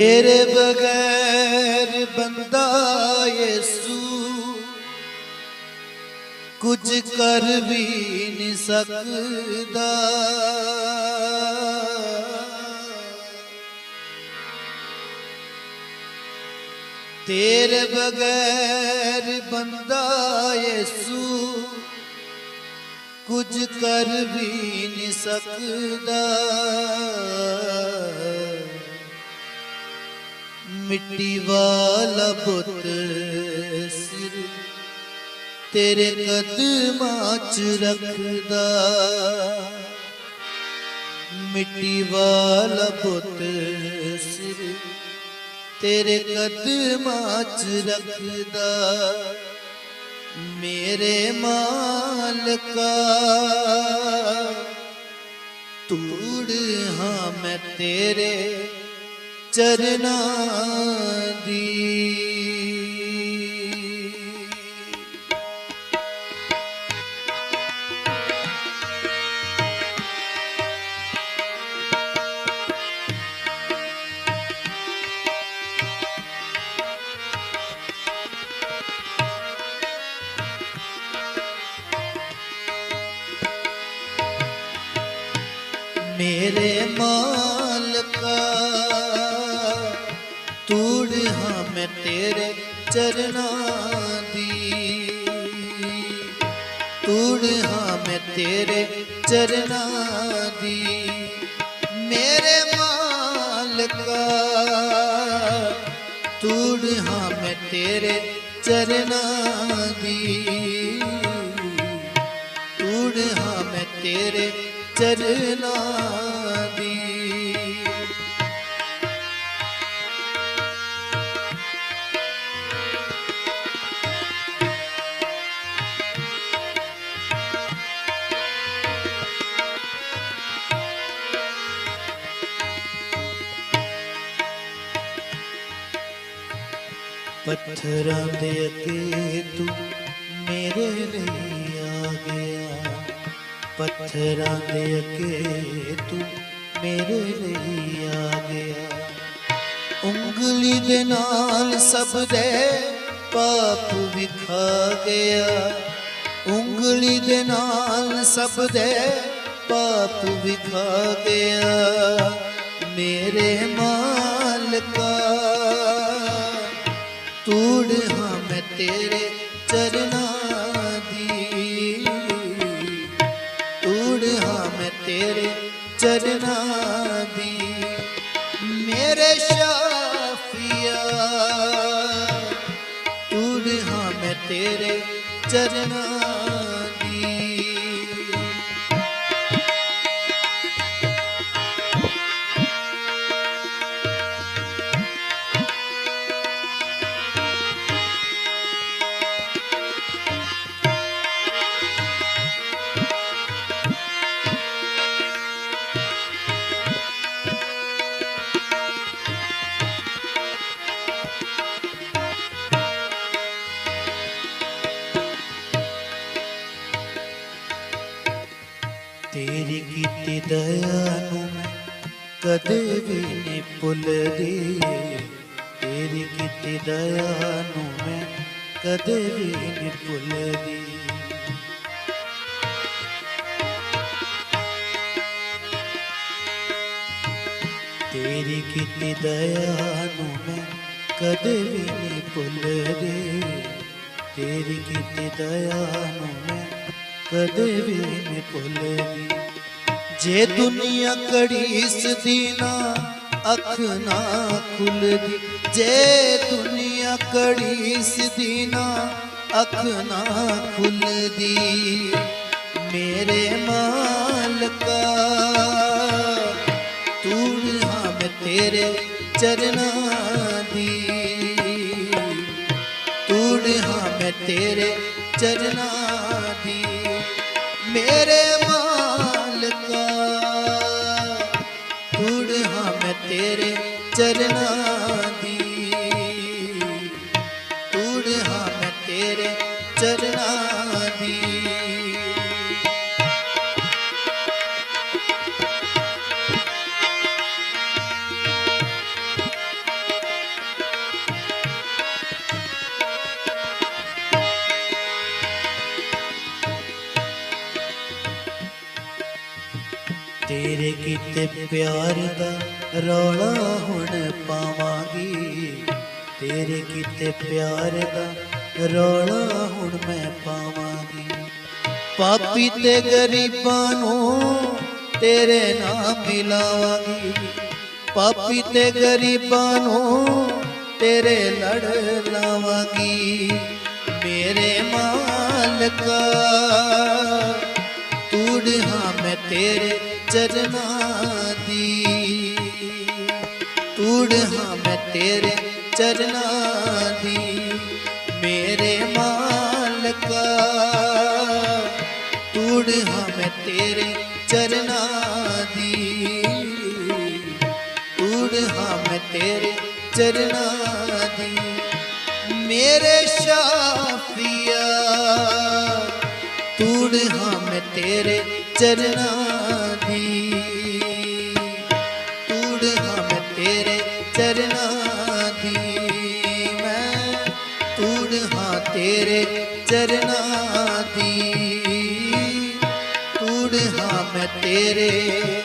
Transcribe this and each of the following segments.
ਤੇਰੇ ਬਗੈਰ ਬੰਦਾ ਯੇਸੂ ਕੁਝ ਕਰ ਵੀ ਨਹੀਂ ਸਕਦਾ। ਤੇਰੇ ਬਗੈਰ ਬੰਦਾ ਯੇਸੂ ਕੁਝ ਕਰ ਵੀ ਨਹੀਂ ਸਕਦਾ। ਮਿੱਟੀ ਵਾਲਾ ਪੁੱਤ ਸਿਰ ਤੇਰੇ ਕਦਮਾਂ ਚ ਰੱਖਦਾ। ਮਿੱਟੀ ਵਾਲਾ ਪੁੱਤ ਸਿਰ ਤੇਰੇ ਕਦਮਾਂ ਚ ਰੱਖਦਾ। ਮੇਰੇ ਮਾਲਕਾ ਤੂੜ ਹਾਂ ਮੈਂ ਤੇਰੇ ਚਰਨਾਂ ਦੀ। ਮੇਰੇ ਮਾਲਕਾ ਮੈਂ ਤੇਰੇ ਚਰਨਾਂ ਦੀ। ਤੂੜ ਹਾਂ ਮੈਂ ਤੇਰੇ ਚਰਨਾਂ ਦੀ। ਮੇਰੇ ਮਾਲਕਾ ਤੂੜ ਹਾਂ ਮੈਂ ਤੇਰੇ ਚਰਨਾਂ ਦੀ। ਤੂੜ ਹਾਂ ਮੈਂ ਤੇਰੇ ਚਰਨਾਂ ਪੱਥਰਾਂ ਦੇ ਅੱਗੇ ਤੂੰ ਮੇਰੇ ਲਈ ਆ ਗਿਆ। ਪੱਥਰਾਂ ਦੇ ਅੱਗੇ ਤੂੰ ਮੇਰੇ ਲਈ ਆ ਗਿਆ। ਉਂਗਲੀ ਦੇ ਨਾਲ ਸਭ ਦੇ ਪਾਪ ਵਿਖਾ ਗਿਆ। ਉਂਗਲੀ ਦੇ ਨਾਲ ਸਭ ਦੇ ਪਾਪ ਵਿਖਾ ਗਿਆ। ਮੇਰੇ ਮਾਲਕਾ ਤੂੜ ਹਾਂ ਮੈਂ ਤੇਰੇ ਚਰਨਾਂ ਦੀ। ਤੂੜ ਹਾਂ ਮੈਂ ਤੇਰੇ ਚਰਨਾਂ ਦੀ। ਮੇਰੇ ਸ਼ਾਫੀਆ ਤੂੜ ਹਾਂ ਮੈਂ ਤੇਰੇ ਚਰਨਾਂ ਦਇਆ ਨੂੰ ਮੈਂ ਕਦੇ ਵੀ ਨਹੀਂ ਭੁੱਲਦੀ। ਤੇਰੀ ਕੀਤੀ ਦਇਆ ਨੂੰ ਮੈਂ ਕਦੇ ਵੀ ਨਹੀਂ ਭੁੱਲਦੀ। ਤੇਰੀ ਕੀਤੀ ਦਇਆ ਨੂੰ ਮੈਂ ਕਦੇ ਵੀ ਨਹੀਂ ਭੁੱਲਦੀ। ਤੇਰੀ ਕੀਤੀ ਦਇਆ ਨੂੰ ਮੈਂ ਕਦੇ ਵੀ ਨਹੀਂ ਭੁੱਲਦੀ। ਜੇ ਦੁਨੀਆ ਕੜੀਸਦੀ ਨਾ ਅੱਖ ਨਾ ਖੁੱਲਦੀ, ਜੇ ਦੁਨੀਆ ਕੜੀਸਦੀ ਨਾ ਅੱਖ ਨਾ ਖੁੱਲਦੀ, ਮੇਰੇ ਮਾਲਕਾ, ਤੂੰ ਹਾਂ ਮੈਂ ਤੇਰੇ ਚਰਨਾਂ ਦੀ, ਤੂੰ ਹਾਂ ਮੈਂ ਤੇਰੇ ਚਰਨਾਂ ਦੀ, ਮੇਰੇ ਹਾਂ ਮੈਂ ਤੇਰੇ ਚਰਨਾਂ ਤੇਰੇ ਕੀਤੇ ਪਿਆਰ ਦਾ ਰੌਲਾ ਹੁਣ ਪਾਵਾਂਗੀ। ਤੇਰੇ ਕੀਤੇ ਪਿਆਰ ਦਾ ਰੌਲਾ ਹੁਣ ਮੈਂ ਪਾਵਾਂਗੀ। ਪਾਪੀ ਤੇ ਗਰੀਬਾਂ ਨੂੰ ਤੇਰੇ ਨਾਮ ਮਿਲਾਵਾਂਗੀ। ਪਾਪੀ ਤੇ ਗਰੀਬਾਂ ਨੂੰ ਤੇਰੇ ਲੜ ਲਾਵਾਂਗੀ। ਮੇਰੇ ਮਾਲਕਾ ਤੂੜ ਹਾਂ ਮੈਂ ਤੇਰੇ ਚਰਨਾਂ ਦੀ। ਤੂੜ ਹਾਂ ਮੈਂ ਤੇਰੇ ਚਰਨਾਂ ਦੀ। ਮੇਰੇ ਮਾਲਕਾ, ਤੂੜ ਹਾਂ ਮੈਂ ਤੇਰੇ ਚਰਨਾਂ ਦੀ। ਤੂੜ ਹਾਂ ਮੈਂ ਤੇਰੇ ਚਰਨਾਂ ਦੀ। ਮੇਰੇ ਸ਼ਾਫੀਆ, ਤੂੜ ਹਾਂ ਮੈਂ ਤੇਰੇ ਚਰਨਾਂ ਦੀ ਤੂੜ ਹਾਂ ਤੇਰੇ ਚਰਨਾਂ ਦੀ। ਮੈਂ ਤੂੜ ਹਾਂ ਤੇਰੇ ਚਰਨਾਂ ਦੀ। ਤੂੜ ਹਾਂ ਮੈਂ ਤੇਰੇ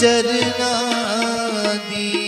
ਚਰਨਾਂ ਦੀ।